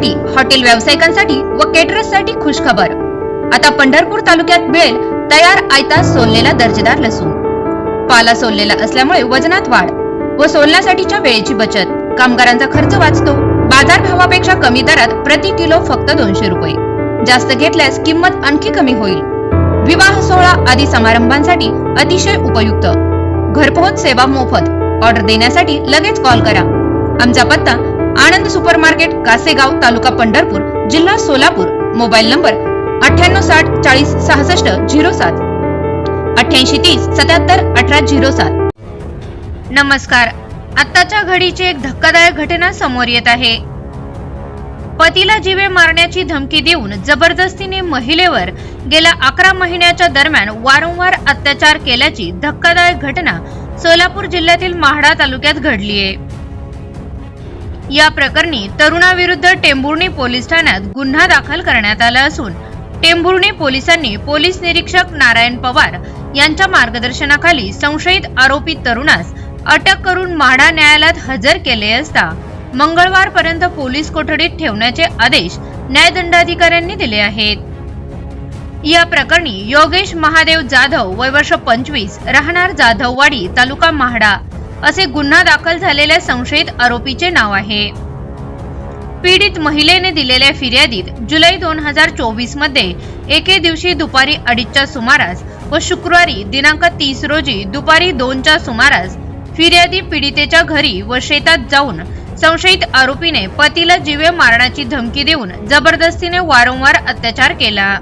साठी हॉटेल व्यावसायिकांसाठी व केटरर्ससाठी खुशखबर. आता पंढरपूर तालुक्यात मिळेल तयार आयता सोललेला दर्जेदार लसूण. पाला सोललेला असल्यामुळे वजनात वाढ व सोलण्यासाठीच्या वेळेची बचत. कामगारांचा खर्च वाचतो. बाजार भावापेक्षा कमी दरात प्रति किलो फक्त दोनशे रुपये. जास्त घेतल्यास किंमत आणखी कमी होईल. विवाह सोहळा आदी समारंभांसाठी अतिशय उपयुक्त. घरपोहोच सेवा मोफत. ऑर्डर देण्यासाठी लगेच कॉल करा. आमचा पत्ता आनंद सुपर मार्केट कासेगाव तालुका पंढरपूर जिल्हा सोलापूर. मोबाईल नंबर अठ्ठ्याण्णव साठ चाळीस सहासष्ट झिरो सात. अठ्ठ्याऐंशी तीस सत्याहत्तर अठरा झिरो सात. नमस्कार. आत्ताच्या घडीची एक धक्कादायक घटना समोर येत आहे. पतीला जीवे मारण्याची धमकी देऊन जबरदस्तीने महिलेवर गेल्या अकरा महिन्याच्या दरम्यान वारंवार अत्याचार केल्याची धक्कादायक घटना सोलापूर जिल्ह्यातील माहडा तालुक्यात घडलीये. या प्रकरणी तरुणाविरुद्ध टेंभुर्णी पोलीस ठाण्यात गुन्हा दाखल करण्यात आला असून टेंभुर्णी पोलिसांनी पोलीस निरीक्षक नारायण पवार यांच्या मार्गदर्शनाखाली संशयित आरोपी तरुणास अटक करून म्हाडा न्यायालयात हजर केले असता मंगळवारपर्यंत पोलीस कोठडीत ठेवण्याचे आदेश न्यायदंडाधिकाऱ्यांनी दिले आहेत. या प्रकरणी योगेश महादेव जाधव वय वर्ष पंचवीस राहणार जाधववाडी तालुका म्हाडा. असे गुन्हा दाखल झालेल्या संशयित आरोपीचे नाव आहे. पीडित महिलेने दिलेल्या फिर्यादीत जुलै दोन हजार चोवीसमध्ये एके दिवशी दुपारी अडीचच्या सुमारास व शुक्रवारी दिनांक तीस रोजी दुपारी दोनच्या सुमारास फिर्यादी पीडितेच्या घरी व शेतात जाऊन संशयित आरोपीने पतीला जीवे मारण्याची धमकी देऊन जबरदस्तीने वारंवार अत्याचार केला.